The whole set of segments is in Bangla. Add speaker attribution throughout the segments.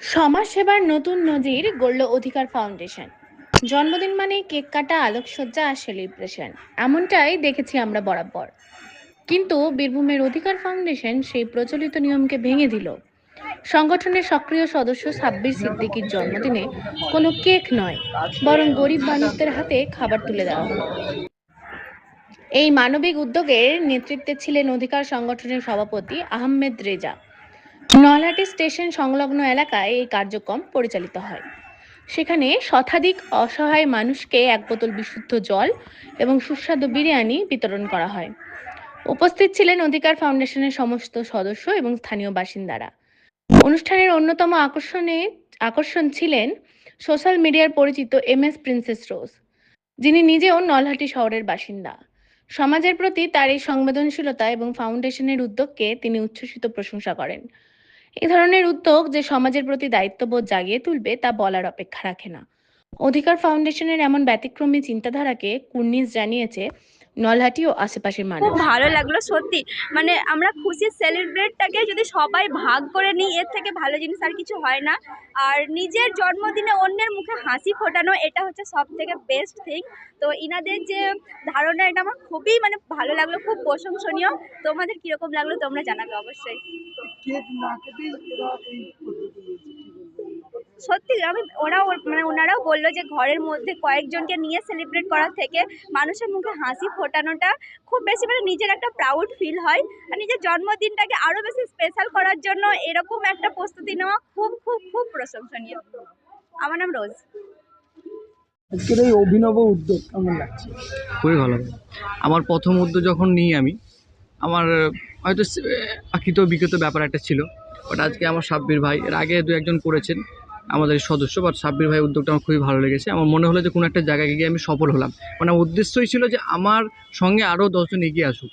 Speaker 1: সমাজসেবার নতুন নজির গড়ল অধিকার ফাউন্ডেশন। জন্মদিন মানে কেক কাটা, আলোকসজ্জা আর সেলিব্রেশন এমনটাই দেখেছি আমরা বরাবর। কিন্তু বীরভূমের অধিকার ফাউন্ডেশন সেই প্রচলিত নিয়মকে ভেঙে দিল। সংগঠনের সক্রিয় সদস্য সাব্বির সিদ্দিকীর জন্মদিনে কোনো কেক নয়, বরং গরিব মানুষদের হাতে খাবার তুলে দেওয়া হলো। এই মানবিক উদ্যোগের নেতৃত্বে ছিলেন অধিকার সংগঠনের সভাপতি আহমেদ রেজা। নলহাটি স্টেশন সংলগ্ন এলাকায় এই কার্যক্রম পরিচালিত হয়। সেখানে শতাধিক অসহায় মানুষকে এক বোতল বিশুদ্ধ জল এবং সুস্বাদু বিরিয়ানি বিতরণ করা হয়। উপস্থিত ছিলেন অধিকার ফাউন্ডেশনের সমস্ত সদস্য এবং স্থানীয় বাসিন্দারা। অনুষ্ঠানের অন্যতম আকর্ষণে, আকর্ষণ ছিলেন সোশ্যাল মিডিয়ার পরিচিত এম এস প্রিন্সেস রোজ, যিনি নিজেও নলহাটি শহরের বাসিন্দা। সমাজের প্রতি তার এই সংবেদনশীলতা এবং ফাউন্ডেশনের উদ্যোগকে তিনি উচ্ছ্বসিত প্রশংসা করেন। এই ধরনের উদ্যোগ যে সমাজের প্রতি দায়িত্ববোধ জাগিয়ে তুলবে তা বলার অপেক্ষা রাখে না। অধিকার ফাউন্ডেশনের এমন ব্যতিক্রমী চিন্তাধারাকে কুর্নিশ জানিয়েছে নলহাটি ও আশেপাশের মানুষ।
Speaker 2: খুব ভালো লাগল সত্যি। মানে আমরা খুশির সেলিব্রেটটাকে যদি সবাই ভাগ করে নিই এর থেকে ভালো জিনিস আর কিছু হয় না। আর নিজের জন্মদিনে অন্যের মুখে হাসি ফোটানো এটা হচ্ছে সব থেকে বেস্ট থিং তো ইনাদের যে ধারণা এটা আমার খুবই মানে ভালো লাগল খুব প্রশংসনীয়। তোমাদের কীরকম লাগল তোমরা জানাবে অবশ্যই। সত্যি আমি ওরাও মানে ওনারাও বলল যে ঘরের মধ্যে কয়েকজনকে নিয়ে সেলিব্রেট করার থেকে মানুষের মুখে হাসি ফোটানোটা খুব বেশি মানে নিজের একটা প্রাউড ফিল হয় আর নিজের জন্মদিনটাকে আরও বেশি স্পেশাল করার জন্য এরকম একটা প্রস্তুতি নেওয়া খুব খুব খুব প্রশংসনীয়। আমার নাম রোজ।
Speaker 3: আজকের এই অভিনব উদ্যোগ কেমন লাগছে?
Speaker 4: খুবই ভালো। আমার প্রথম উদ্যোগ যখন নিই আমি আমার হয়তো আকৃত বিকৃত ব্যাপার একটা ছিল। বাট আজকে আমার সাব্বির ভাই এর আগে দু একজন করেছেন। আমাদের সদস্য বা সাব্বির ভাই উদ্যোগটা আমার খুবই ভালো লেগেছে। আমার মনে হলো যে কোনো একটা জায়গায় গিয়ে আমি সফল হলাম। মানে উদ্দেশ্যই ছিল যে আমার সঙ্গে আরও দশজন এগিয়ে আসুক।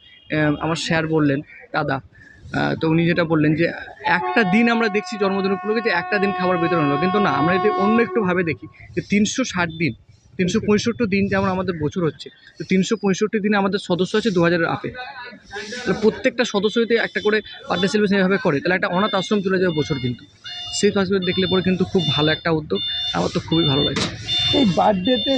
Speaker 4: আমার স্যার বললেন, দাদা তো উনি যেটা বললেন যে, একটা দিন আমরা দেখছি জন্মদিন উপলক্ষে যে একটা দিন খাবার বিতরণ হলো। কিন্তু না, আমরা যদি অন্য একটুভাবে দেখি যে তিনশো ষাট দিন তিনশো পঁয়ষট্টি দিন যেমন আমাদের বছর হচ্ছে, তো তিনশো পঁয়ষট্টি দিনে আমাদের সদস্য আছে দু হাজারের আপে। তাহলে প্রত্যেকটা সদস্য যদি একটা করে পার্টি সেলিব্রেশন এভাবে করে, তাহলে একটা অনাথ আশ্রম চলে যাবে বছর কিন্তু। সেই কাজগুলো দেখলে পরে কিন্তু খুব ভালো একটা উদ্যোগ, আমার তো খুবই ভালো লাগে
Speaker 3: এই বার্থডেতে